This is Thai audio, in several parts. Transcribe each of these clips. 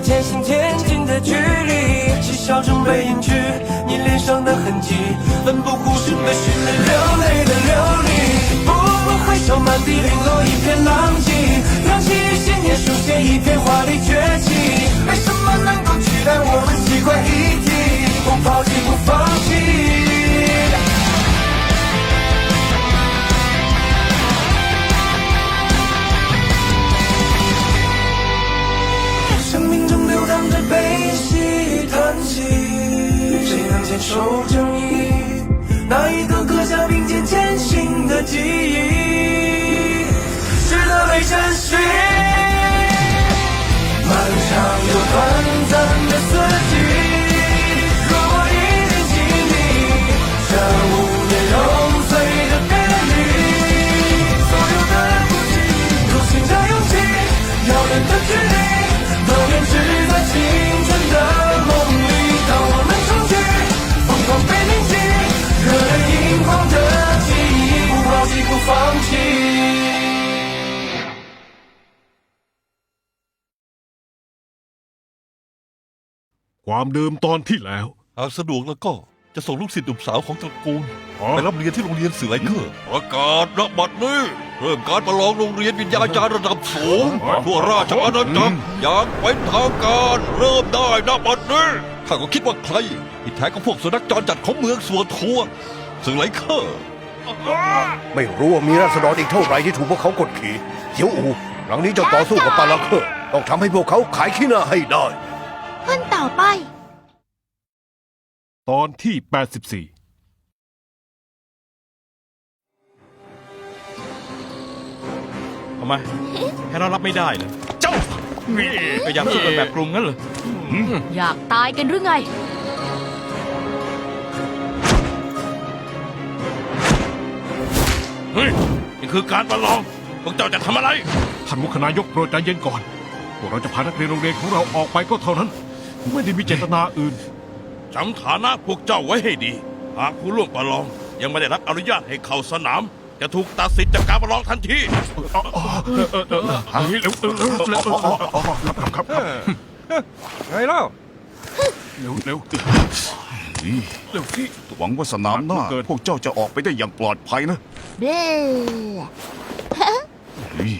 渐行渐近的距离，嬉笑中被隐去你脸上的痕迹，奋不顾身的训练，流泪的流离。不回首，满地零落一片狼藉，扬起信念，书写一片华丽崛起。没什么能够取代我们习惯一体，不抛，弃。守正义？那一个刻下并肩前行的记忆，值得被珍惜。 ความเดิมตอนที่แล้ว หากสะดวกแล้วก็จะส่งลูกศิษย์หนุ่มสาวของตระกูลอ๋อไปรับเรียนที่โรงเรียนเสือไลเคอร์ประกาศระบัดนี้เริ่มการประลองโรงเรียนวิญญาจารย์ระดับสูงทั่วราชอาณาจักรอย่างเป็นทางการเริ่มได้ณบัดนี้ข้าก็คิดว่าใครที่แท้ก็พวกสุนัขจรจัดของเมืองสัวทัวเสือไลเคอร์ไม่รู้ว่ามีราษฎรอีกเท่าไหร่ที่ถูกพวกเขากดขี่เจียวอูครั้งนี้เจะต่อสู้กับปาลักเคอร์ต้องทำให้พวกเขาขายขี้หน้าให้ได้ คนต่อไป ตอนที่ 84 ทำไมให้เรารับไม่ได้เลยเจ้าพยายามสู้กันแบบกรุงงั้นเหรออยากตายกันหรือไง เฮ้ยนี่คือการประลองพวกเจ้าจะทำอะไร ท่านมุขนายกโปรดใจเย็นก่อน พวกเราจะพานักเรียนโรงเรียนของเราออกไปก็เท่านั้น ไม่ได้มีเจตนาอื่น จำฐานะพวกเจ้าไว้ให้ดี หากผู้ร่วมประลอง ยังไม่ได้รับอนุญาตให้เข้าสนาม จะถูกตัดสิทธิ์จากการประลองทันทีเร็วเร็วเร็วเร็วเร็วครับครับครับไงเล่าเร็วเร็วเร็วที่หวังว่าสนามหน้าเกิดพวกเจ้าจะออกไปได้อย่างปลอดภัยนะเบ้เฮ้ย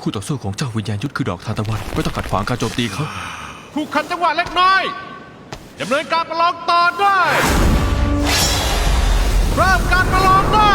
คู่ต่อสู้ของเจ้าวิญญาณยุทธคือดอกทานตะวันไม่ต้องขัดขวางการโจมตีเขา ถูกขัดจังหวะเล็กน้อยดำเนินการประลองต่อได้เริ่มการประลองได้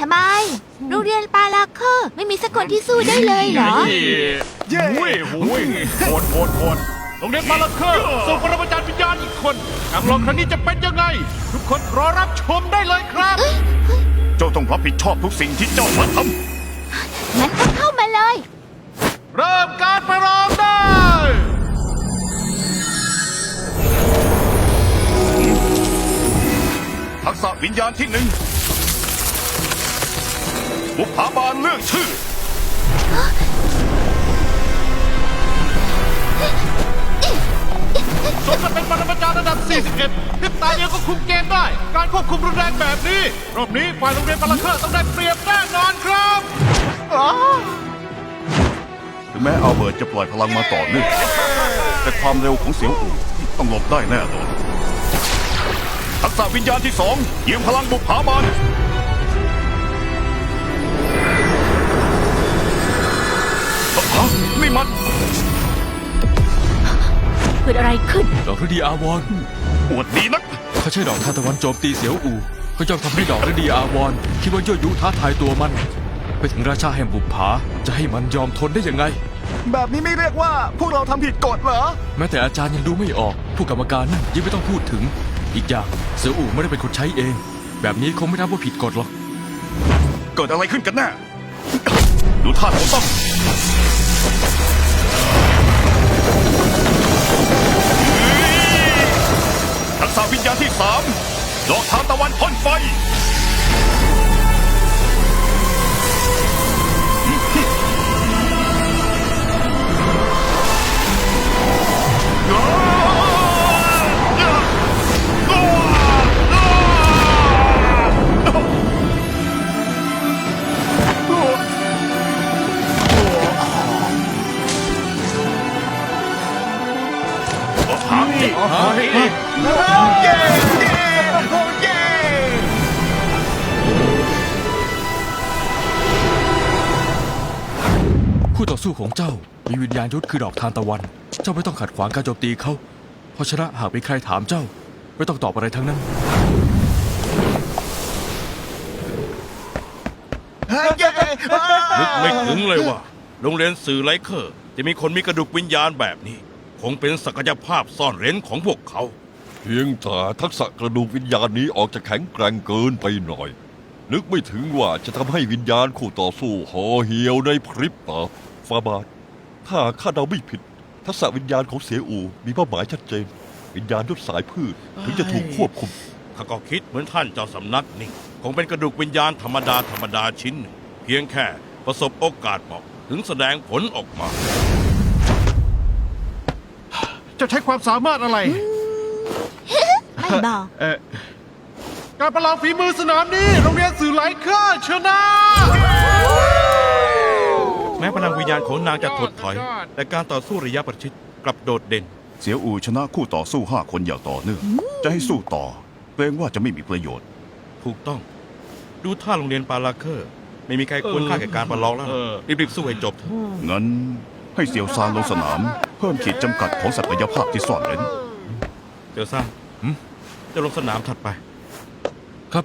ทำไม โรงเรียนปาลาเคอร์ไม่มีสักคนที่สู้ได้เลยเหรอ เย้โอ้ยโอ้ยโหดโหดโหดโรงเรียนมาลาเคอร์ส่งปรมาจารย์วิญญาณอีกคนการลองครั้งนี้จะเป็นยังไง ทุกคนรอรับชมได้เลยครับ เจ้าต้องรับผิดชอบทุกสิ่งที่เจ้ามาทงั้นก็เข้ามาเลย เริ่มการประลองได้ ทักษะวิญญาณที่หนึ่งบุพภาบาลเลือกชื่อ สมกับเป็นปรมาจารย์ระดับ 41พริบตาเดียวก็คุมเกมได้ การควบคุมรุนแรงแบบนี้ รอบนี้ฝ่ายโรงเรียนปาลาเคอร์ต้องได้เปรียบแน่นอนครับถึงแม้อัลเบิร์ตจะปล่อยพลังมาต่อเนื่องแต่ความเร็วของเสียวอู่ต้องหลบได้แน่นอน ทักษะวิญญาณที่สองยืมพลังบุกผาบานฮะนี่มันเกิดอะไรขึ้น ดอกฤดีอาวรณ์อวดดีนักถ้าใช่ดอกทานตะวันโจมตีเสียวอู่ก็ย่อมทำให้ดอกฤดีอาวรณ์คิดว่ายั่วยุท้าทายตัวมัน ไปถึงราชาแห่งบุปผาจะให้มันยอมทนได้ยังไง แบบนี้ไม่เรียกว่าพวกเราทำผิดกฎเหรอ แม้แต่อาจารย์ยังดูไม่ออก ผู้กรรมการนั่นยิ่งไม่ต้องพูดถึง อีกอย่างเสืออู่ไม่ได้เป็นคนใช้เอง แบบนี้คงไม่นับว่าผิดกฎหรอก เกิดอะไรขึ้นกันแน่ดูท่าผมต้องทักษะวิญญาณที่สามดอกทานตะวันพ่นไฟ เจ้ามีวิญญาณยุทธคือดอกทานตะวัน เจ้าไม่ต้องขัดขวางการโจมตีเขา เพราะฉะนั้นหากมีใครถามเจ้า ไม่ต้องตอบอะไรทั้งนั้นนึกไม่ถึงเลยว่า โรงเรียนสื่อไลเคอร์ จะมีคนมีกระดูกวิญญาณแบบนี้ คงเป็นศักยภาพซ่อนเร้นของพวกเขา เพียงแต่ทักษะกระดูกวิญญาณนี้ออกจะแข็งแกร่งเกินไปหน่อย นึกไม่ถึงว่าจะทำให้วิญญาณคู่ต่อสู้ห่อเหี่ยวในพริบตาฟาบาท ถ้าข้าเดาไม่ผิด ทักษะวิญญาณของเสียอูมีเป้าหมายชัดเจน วิญญาณยศสายพืชถึงจะถูกควบคุม ข้าก็คิดเหมือนท่านเจ้าสำนักนี่คงเป็นกระดูกวิญญาณธรรมดาธรรมดาชิ้นหนึ่งเพียงแค่ประสบโอกาสเหมาะถึงแสดงผลออกมา จะใช้ความสามารถอะไร ไม่บอก เออ การประลองฝีมือสนามนี้โรงเรียนสื่อไหลเคอร์ชนะ แม้พลังวิญญาณของนางจะถดถอย แต่การต่อสู้ระยะประชิดกลับโดดเด่น เสียวอูชนะคู่ต่อสู้ห้าคนอย่างต่อเนื่อง จะให้สู้ต่อเกรงว่าจะไม่มีประโยชน์ ถูกต้อง ดูท่าโรงเรียนปาลาเคอร์ ไม่มีใครควรค่าแก่การประลองแล้วเออรีบๆสู้ให้จบเถอะงั้นให้เสียวซานลงสนาม เพิ่มขีดจำกัดของศักยภาพที่ซ่อนเร้นเดี๋ยวซ่าจะลงสนามถัดไป ครับ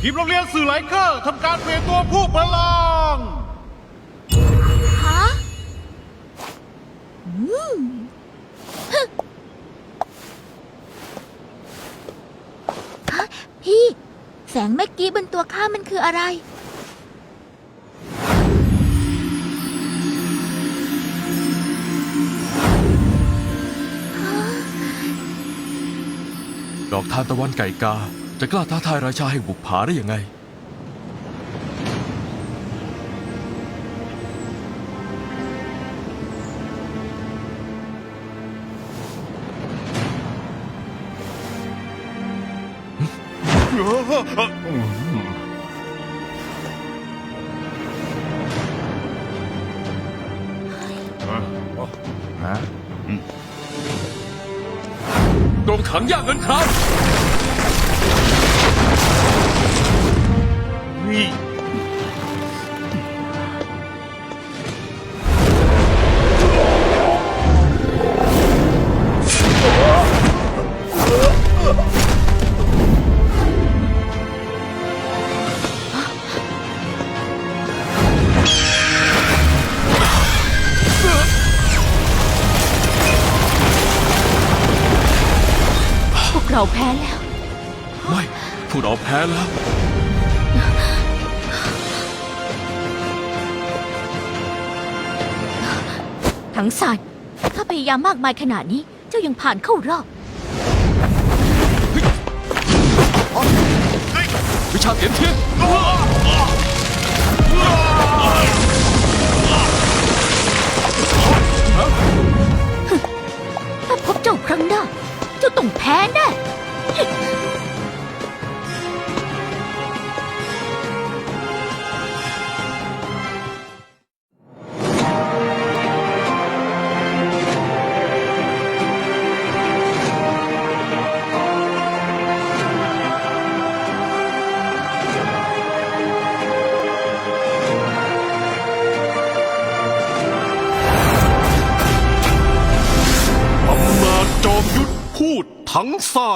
ทีมโรงเรียนสื่อไหลเคอร์ทำการเปลี่ยนตัวผู้ประลองฮะฮะพี่ แสงเมื่อกี้บนตัวข้ามันคืออะไร ดอกทานตะวันไก่กา จะกล้าท้าทายราชาแห่งบุปผาได้ยังไงโดงขังย่างเงินครา เราแพ้แล้ว ไม่ พวกเราแพ้แล้ว ทั้งสารถ้าพยายามมากมายขนาดนี้ เจ้ายังผ่านเข้ารอบ วิชาเตียนเทียน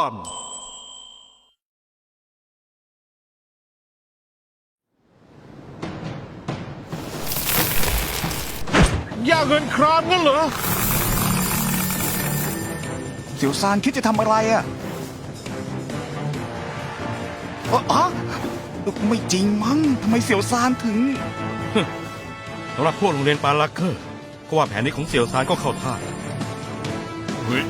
ซานย่าเงินครามงั้นเหรอ เสี่ยวซานคิดจะทำอะไรอะเอ่ออะไม่จริงมั้งทำไมเสี่ยวซานถึง สำหรับพวกโรงเรียนปาลักเคอร์ก็ว่าแผนนี้ของเสี่ยวซานก็เข้าท่าเฮ้ย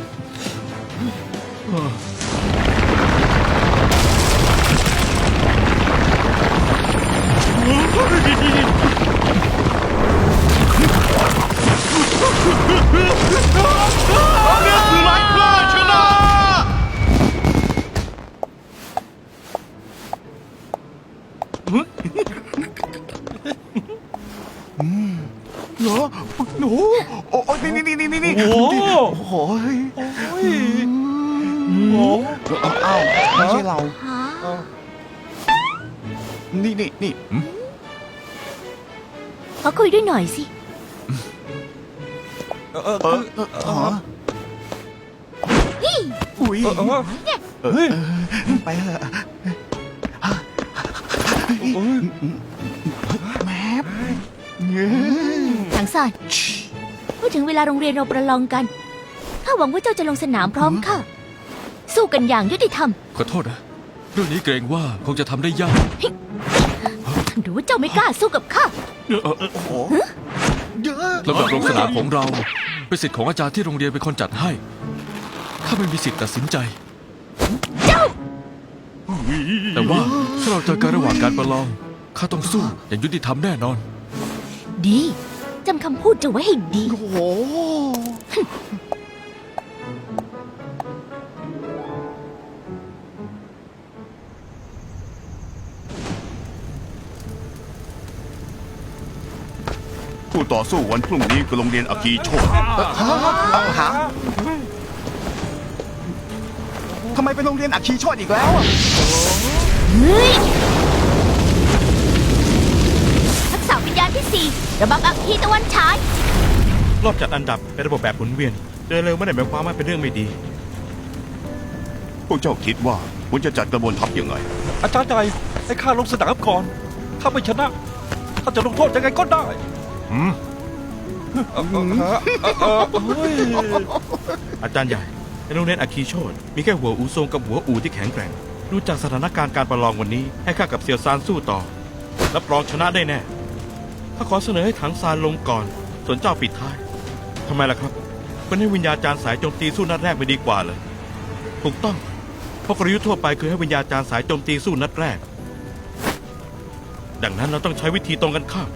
คือไรกล้าชนะ เหรอโอ้โหโอ้ยนี่นี่นี่นี่นี่โอ้โหอ้าวไม่ใช่เรา ฮะ นี่นี่นี่ขอ คุยด้วยหน่อยสิ เออเอออ๋ออุ้ยเออไปเถอะแมปเงี้ยถังซานเมื่อถึงเวลาโรงเรียนเราประลองกัน ข้าหวังว่าเจ้าจะลงสนามพร้อมข้า สู้กันอย่างยุติธรรม ขอโทษนะ เรื่องนี้เกรงว่าคงจะทำได้ยาก หรือว่าเจ้าไม่กล้าสู้กับข้า ลำดับลงสนามของเราเป็นสิทธิ์ของอาจารย์ที่โรงเรียนเป็นคนจัดให้ข้าไม่มีสิทธิ์ตัดสินใจเจ้าแต่ว่าถ้าเราเจอกันระหว่างการประลองข้าต้องสู้อย่างยุติธรรมแน่นอน ดี จำคำพูดเจะไว้ให้ดี โอ้โห ผู้ต่อสู้วันพรุ่งนี้คือโรงเรียนอากีโชตเอาหาทำไมเป็นโรงเรียนอัคคีโชดอีกแล้วอะเฮ้ยทักษะวิญญาณที่สี่ระบังอัคคีตะวันฉาย รอบจัดอันดับเป็นระบบแบบหมุนเวียน เดินเร็วไม่ได้หมายความว่าเป็นเรื่องไม่ดี พวกเจ้าคิดว่าควรจะจัดกระบวนทัพยังไง อาจารย์ใหญ่ให้ข้าลงสนามก่อน ถ้าไม่ชนะข้าจะลงโทษยังไงก็ได้ เอ่อาจารย์ใหญ่ในโรงเรียนอาคีโชตมีแค่หัวอูซงกับหัวอูที่แข็งแกร่งดูจากสถานการณ์การประลองวันนี้ ให้ข้ากับเซียวซานสู้ต่อ รับรองชนะได้แน่ถ้าขอเสนอให้ถังซานลงก่อน ส่วนเจ้าปิดท้ายทำไมล่ะครับคนให้วิญญาจารย์สายโจมตีสู้นัดแรกไม่ดีกว่าเลย ถูกต้อง เพราะกลยุทธ์ทั่วไปคือให้วิญญาจารย์สายโจมตีสู้นัดแรก ดังนั้นเราต้องใช้วิธีตรงกันข้าม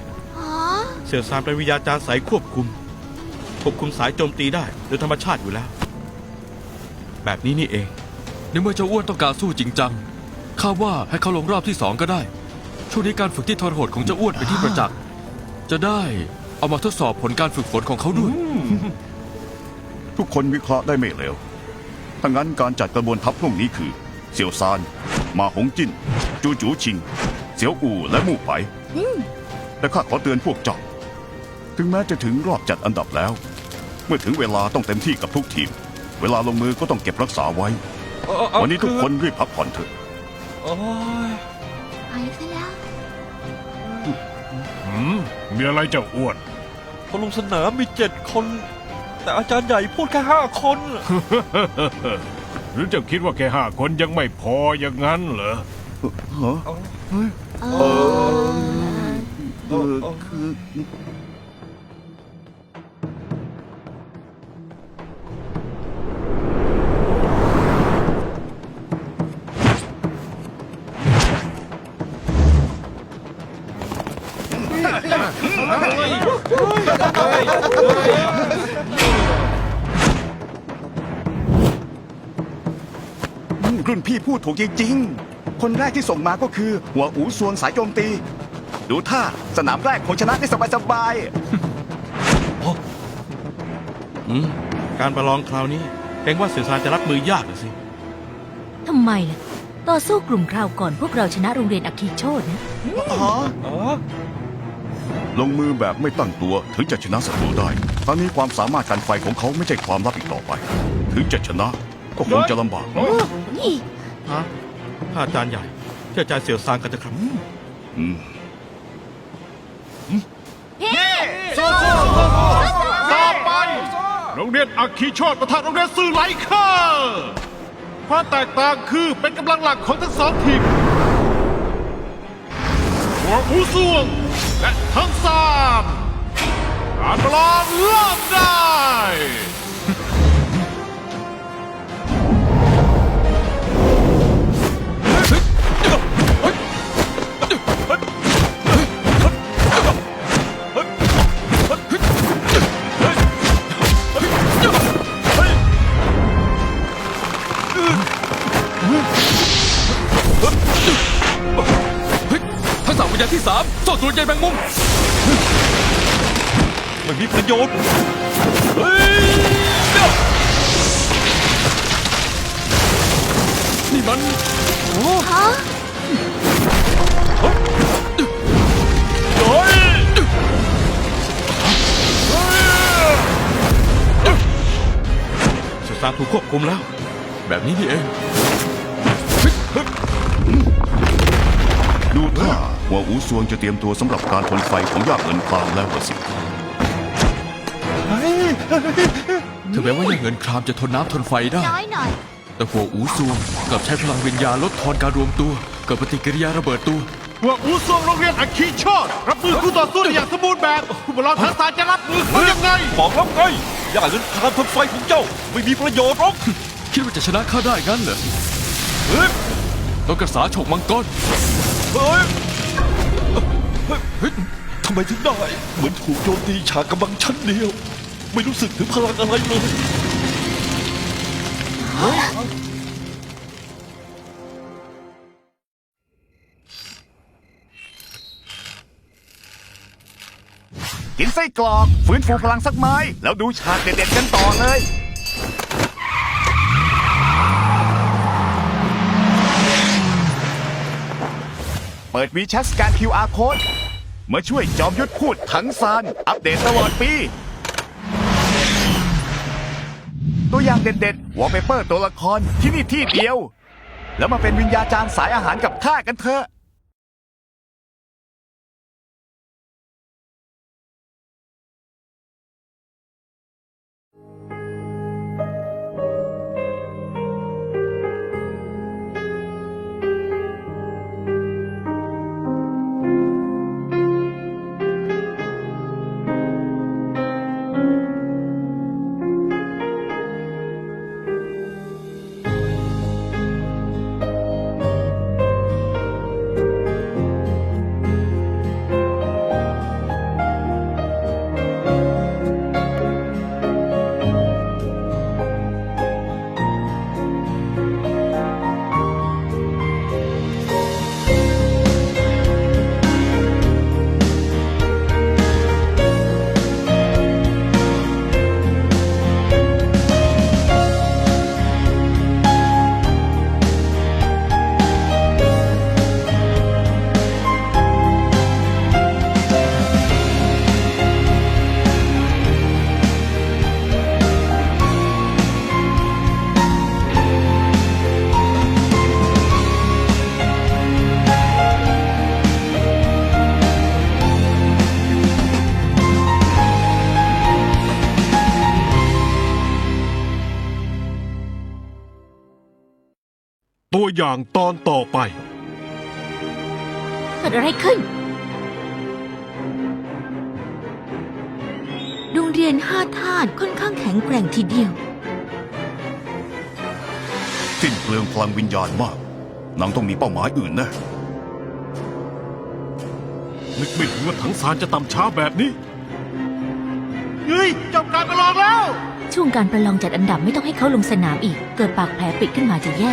อ๋อเสี่ยวซานเป็นวิญญาจารย์สายควบคุม ควบคุมสายโจมตีได้โดยธรรมชาติอยู่แล้ว แบบนี้นี่เอง ในเมื่อเจ้าอ้วนต้องการสู้จริงจังข้าว่าให้เขาลงรอบที่สองก็ได้ ช่วงนี้การฝึกที่ทรหดของเจ้าอ้วนเป็นที่ประจักษ์ จะได้เอามาทดสอบผลการฝึกฝนของเขาด้วย ทุกคนวิเคราะห์ได้ไม่เร็วถ้างั้นการจัดกระบวนทัพพรุ่งนี้คือ เสี่ยวซาน มาหงจิ้น จูจูชิง เสี่ยวอู่และมู่ไป แต่ข้าขอเตือนพวกเจ้า ถึงแม้จะถึงรอบจัดอันดับแล้ว เมื่อถึงเวลาต้องเต็มที่กับทุกทีม เวลาลงมือก็ต้องเก็บรักษาไว้ เอ่อเอ่อวันนี้ทุกอคนรีบพักผ่อนเถอะ โอ้ยไปซะแล้ว หืมมีอะไรเจ้าอ้วน คนลงสนามมีเจ็ดคน แต่อาจารย์ใหญ่พูดแค่ห้าคน หรือเจ้าคิดว่าแค่ห้าคนยังไม่พออย่างนั้นเหรอฮะเออ เออคือ พี่พูดถูกจริงๆ คนแรกที่ส่งมาก็คือ หัวอูซวงสายโจมตี ดูท่าสนามแรกคงชนะได้สบายอืมการประลองคราวนี้เกรงว่าเสี่ยวซานจะรับมือยากน่ะสิ ทำไมล่ะ ต่อสู้กลุ่มคราวก่อนพวกเราชนะโรงเรียนอัคคีโชตนะๆอ๋ออ๋อลงมือแบบไม่ตั้งตัวถึงจะชนะศัตรูได้ตอนนี้ความสามารถการไฟของเขาไม่ใช่ความลับอีกต่อไป ถึงจะชนะก็คงจะลำบากนี่ ฮะถ้าอาจารย์ใหญ่เชื่อใจเสี่ยวซานกันเถอะครับอืมต่อไปโรงเรียนอัคคีโชตประทะโรงเรียนสื่อไหลเคอร์ความแตกต่างคือเป็นกำลังหลักของทั้งสองทีมหัวอูซวงและทั้งสามการประลองเริ่มได้ วิญญาณที่สามโซ่ตรวจใยแมงมุมไม่มีประโยชน์นี่มันฮะเสี่ยวซานถูกควบคุมแล้ว แบบนี้นี่เองดูท่า หัวอูซวงจะเตรียมตัวสำหรับการทนไฟของยากเงินคลามแล้วล่ะสิถึงแม้ว่าอย่างเงินครามจะทนน้ำทนไฟได้ น้อยหน่อย แต่หัวอูซวงกลับใช้พลังวิญญาณลดทอนการรวมตัวเกิดปฏิกิริยาระเบิดตัว หัวอูซวงโรงเรียนอัคคีโชตรับมือคู่ต่อสู้ได้อย่างสมบูรณ์แบบผู้ประลองทั้งสามจะรับมือเขายังไง บอกแล้วไงอย่าเงินคานทนไฟของเจ้า ไม่มีประโยชน์หรอกคิดว่าจะชนะข้าได้งั้นเหรอเฮ้ยต้องกระสาฉกมังกรเฮ้ย เฮ้ยทำไมถึงได้ เหมือนถูกโจมตีฉากกำบังชั้นเดียว ไม่รู้สึกถึงพลังอะไรเลยกินไส้กรอกฟื้นฟูพลังสักไม้ แล้วดูฉากเด็ดๆกันต่อเลยเปิดวีแชทสแกน QR code มาช่วยจอมยุทธพูดถังซาน อัปเดตตลอดปี ตัวอย่างเด็ดๆวอลเปเปอร์ตัวละครที่นี่ที่เดียว แล้วมาเป็นวิญญาจารย์สายอาหารกับข้ากันเถอะ ตัวอย่างตอนต่อไป เกิดอะไรขึ้น โรงเรียนห้าธาตุค่อนข้างแข็งแกร่งทีเดียว สิ้นเปลืองพลังวิญญาณมากนางต้องมีเป้าหมายอื่นแนะ นึกไม่ถึงว่าทั้งสารจะต่ำช้าแบบนี้ เฮ้ยจบการประลองแล้ว ช่วงการประลองจัดอันดับไม่ต้องให้เขาลงสนามอีก เกิดปากแผลปิดขึ้นมาจะแย่